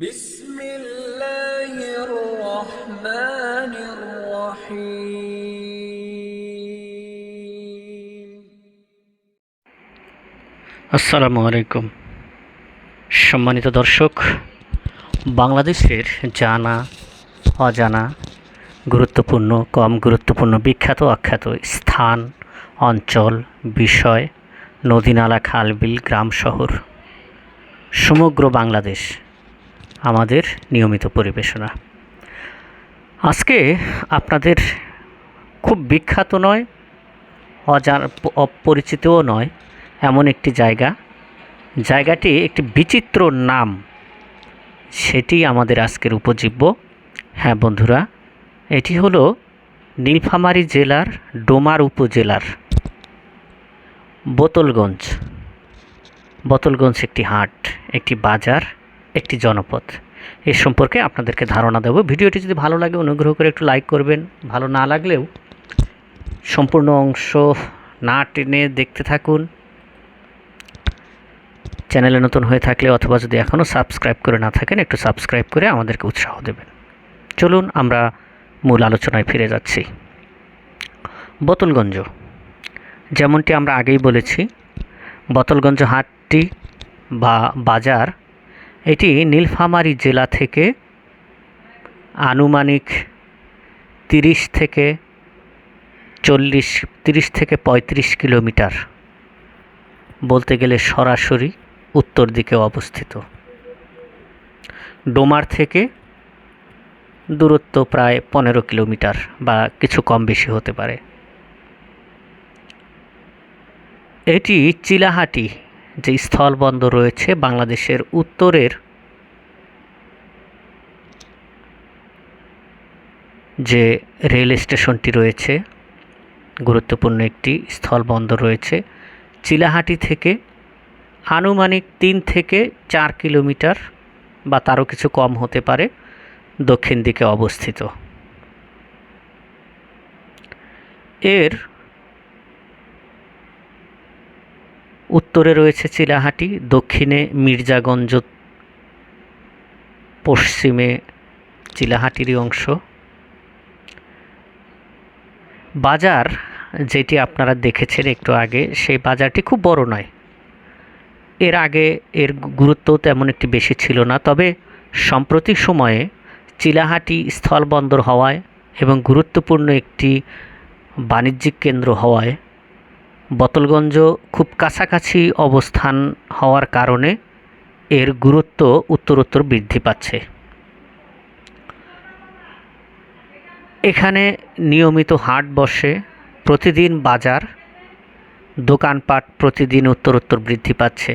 بسم الله الرحمن الرحيم আসসালামু আলাইকুম সম্মানিত দর্শক বাংলাদেশের জানা অজানা গুরুত্বপূর্ণ কম গুরুত্বপূর্ণ বিখ্যাত অখ্যাত স্থান অঞ্চল বিষয় নদীনালা খালবিল গ্রাম শহর সমগ্র বাংলাদেশ আমাদের নিয়মিত পরিবেশনা। আজকে আপনাদের খুব বিখ্যাত নয় অজানা অপরিচিতও নয়, এমন একটি জায়গা। জায়গাটি একটি বিচিত্র নাম। সেটি আমাদের আজকের উপজীব্য। হ্যাঁ বন্ধুরা, এটি হলো নীলফামারী জেলার ডোমার উপজেলার বোতলগঞ্জ। বোতলগঞ্জ একটি হাট, একটি বাজার একটি জনপদ এ সম্পর্কে আপনাদেরকে ধারণা দেব। ভিডিওটি যদি ভালো লাগে, অনুগ্রহ করে একটু লাইক করবেন। ভালো না লাগলেও সম্পূর্ণ অংশ না টেনে দেখতে থাকুন। চ্যানেলে নতুন হয়ে থাকলে অথবা যদি এখনও সাবস্ক্রাইব করে না থাকেন, একটু সাবস্ক্রাইব করে আমাদেরকে উৎসাহ দেবেন। চলুন, আমরা মূল আলোচনায় ফিরে যাচ্ছি। বোতলগঞ্জ। যেমনটি আমরা আগেই বলেছি, বোতলগঞ্জ হাটটি বা বাজার এটি নীলফামারী জেলা থেকে আনুমানিক তিরিশ থেকে চল্লিশ, তিরিশ থেকে পঁয়ত্রিশ কিলোমিটার বলতে গেলে সরাসরি উত্তর দিকে অবস্থিত। ডোমার থেকে দূরত্ব প্রায় পনেরো কিলোমিটার বা কিছু কম বেশি হতে পারে। এটি চিলাহাটি যে স্থলবন্দর রয়েছে বাংলাদেশের উত্তরের যে রেল স্টেশনটি রয়েছে, গুরুত্বপূর্ণ একটি স্থলবন্দর রয়েছে, চিলাহাটি থেকে আনুমানিক তিন থেকে চার কিলোমিটার বা তারও কিছু কম হতে পারে দক্ষিণ দিকে অবস্থিত। এর উত্তরে রয়েছে চিলাহাটি, দক্ষিণে মির্জাগঞ্জ, পশ্চিমে চিলাহাটিরই অংশ। বাজার যেটি আপনারা দেখেছেন একটু আগে, সেই বাজারটি খুব বড় নয়। এর আগে এর গুরুত্ব তেমন একটি বেশি ছিল না, তবে সাম্প্রতিক সময়ে চিলাহাটি স্থলবন্দর হওয়ায় এবং গুরুত্বপূর্ণ একটি বাণিজ্যিক কেন্দ্র হওয়ায় বোতলগঞ্জ খুব কাছাকাছি অবস্থান হওয়ার কারণে এর গুরুত্ব উত্তরোত্তর বৃদ্ধি পাচ্ছে। এখানে নিয়মিত হাট বসে, প্রতিদিন বাজার, দোকানপাট প্রতিদিন উত্তরোত্তর বৃদ্ধি পাচ্ছে।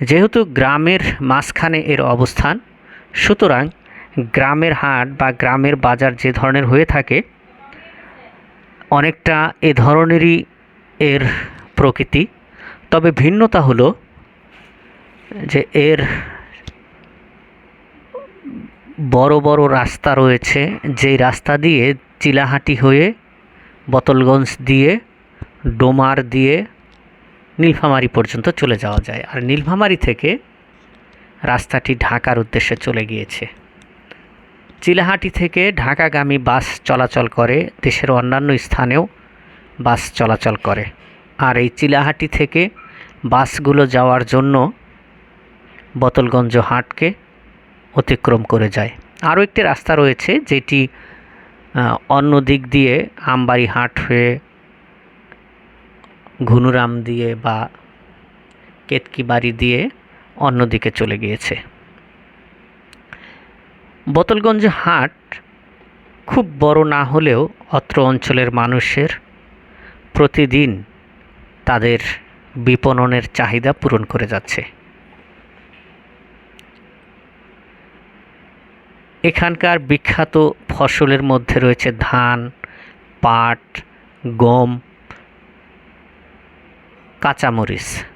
যেহেতু গ্রামের মাঝখানে এর অবস্থান, সুতরাং গ্রামের হাট বা গ্রামের বাজার যে ধরনের হয়ে থাকে অনেকটা এ ধরনেরই এর প্রকৃতি। তবে ভিন্নতা হলো যে এর বড় বড় রাস্তা রয়েছে, যেই রাস্তা দিয়ে চিলাহাটি হয়ে বোতলগঞ্জ দিয়ে, ডোমার দিয়ে নীলফামারি পর্যন্ত চলে যাওয়া যায়। আর নীলফামারী থেকে রাস্তাটি ঢাকার উদ্দেশ্যে চলে গিয়েছে। চিলাহাটি থেকে ঢাকাগামী বাস চলাচল করে, দেশের অন্যান্য স্থানেও বাস চলাচল করে। আর এই চিলাহাটি থেকে বাসগুলো যাওয়ার জন্য বোতলগঞ্জ হাটকে অতিক্রম করে যায়। আরও একটি রাস্তা রয়েছে, যেটি অন্য দিক দিয়ে আমবাড়ি হাট হয়ে ঘুনুরাম দিয়ে বা কেতকি বাড়ি দিয়ে অন্যদিকে চলে গিয়েছে। বোতলগঞ্জ হাট খুব বড় না হলেও অত্র অঞ্চলের মানুষের প্রতিদিন তাদের বিপণনের চাহিদা পূরণ করে যাচ্ছে। এখানকার বিখ্যাত ফসলের মধ্যে রয়েছে ধান, পাট, গম, কাঁচামরিচ।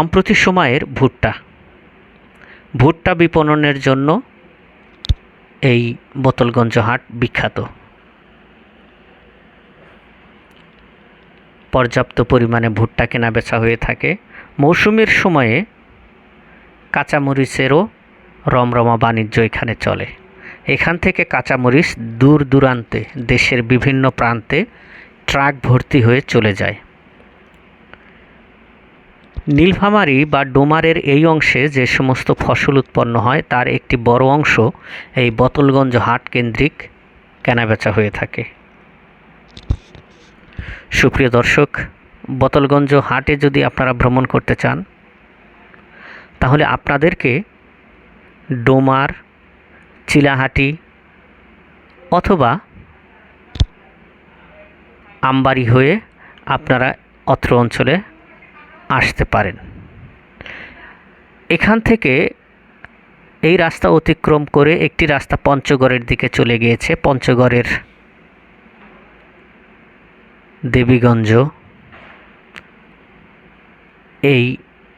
সম্প্রতি সময়ের ভুট্টা। ভুট্টা বিপণনের জন্য এই বোতলগঞ্জ হাট বিখ্যাত। পর্যাপ্ত পরিমাণে ভুট্টা কেনা বেচা হয়ে থাকে। মৌসুমের সময়ে কাঁচামরিচেরও রমরমা বাণিজ্য এখানে চলে। এখান থেকে কাঁচামরিচ দূর দূরান্তে দেশের বিভিন্ন প্রান্তে ট্রাক ভর্তি হয়ে চলে যায়। নীলফামারী বা ডোমারের এই অংশে যে সমস্ত ফসল উৎপন্ন হয়, তার একটি বড় অংশ এই বোতলগঞ্জ হাট কেন্দ্রিক কেনাবেচা হয়ে থাকে। সুপ্রিয় দর্শক, বোতলগঞ্জ হাটে যদি আপনারা ভ্রমণ করতে চান, তাহলে আপনাদেরকে ডোমার, চিলাহাটি অথবা আমবাড়ি হয়ে আপনারা অত্র অঞ্চলে আসতে পারেন। এখান থেকে এই রাস্তা অতিক্রম করে একটি রাস্তা পঞ্চগড়ের দিকে চলে গিয়েছে। পঞ্চগড়ের দেবীগঞ্জ। এই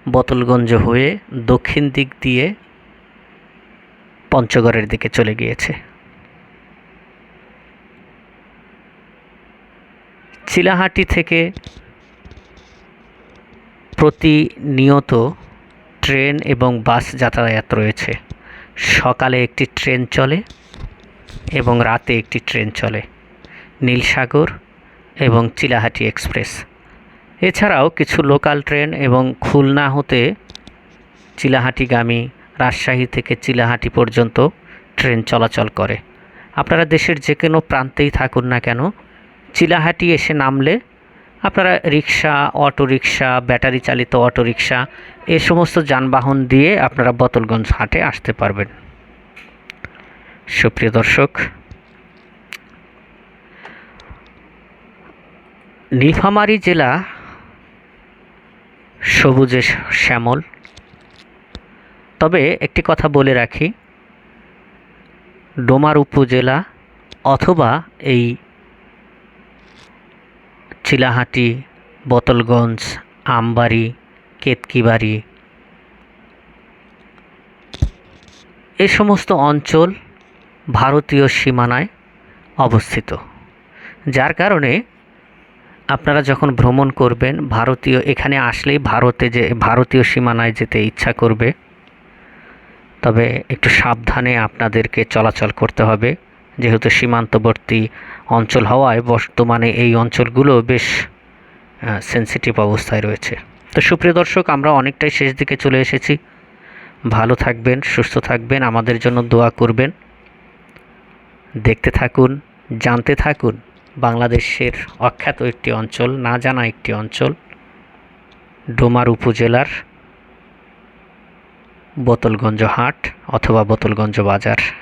বোতলগঞ্জ হয়ে দক্ষিণ দিক দিয়ে পঞ্চগড়ের দিকে চলে গিয়েছে। চিলাহাটি থেকে প্রতিনিয়ত ট্রেন এবং বাস যাতায়াত রয়েছে। সকালে একটি ট্রেন চলে এবং রাতে একটি ট্রেন চলে। নীলসাগর এবং চিলাহাটি এক্সপ্রেস। এছাড়াও কিছু লোকাল ট্রেন এবং খুলনা হতে চিলাহাটিগামী রাজশাহী থেকে চিলাহাটি পর্যন্ত ট্রেন চলাচল করে। আপনারা দেশের যে কোনো প্রান্তেই থাকুন না কেন, চিলাহাটি এসে নামলে আপনারা রিক্সা অটো রিক্সা ব্যাটারি চালিত অটো রিক্সা এ সমস্ত যানবাহন দিয়ে আপনারা বোতলগঞ্জ হাটে আসতে পারবেন। সুপ্রিয় দর্শক, নীলফামারী জেলা সবুজে শ্যামল। তবে একটি কথা বলে রাখি, ডোমার উপজেলা অথবা এই চিলাহাটি বোতলগঞ্জ, আমবাড়ি, কেতকিবাড়ি। এ সমস্ত অঞ্চল ভারতীয় সীমানায় অবস্থিত, যার কারণে আপনারা যখন ভ্রমণ করবেন, ভারতীয় এখানে আসলেই ভারতে যে, ভারতীয় সীমানায় যেতে ইচ্ছা করবে। তবে একটু সাবধানে আপনাদেরকে চলাচল করতে হবে। যেহেতু সীমান্তবর্তী অঞ্চল হওয়ায় বর্তমানে এই অঞ্চলগুলো বেশ সেন্সিটিভ অবস্থায় রয়েছে। তো সুপ্রিয় দর্শক, আমরা অনেকটাই শেষ দিকে চলে এসেছি। ভালো থাকবেন, সুস্থ থাকবেন, আমাদের জন্য দোয়া করবেন। দেখতে থাকুন, জানতে থাকুন, বাংলাদেশের অখ্যাত একটি অঞ্চল, না জানা একটি অঞ্চল, ডোমার উপজেলার বোতলগঞ্জ হাট অথবা বোতলগঞ্জ বাজার।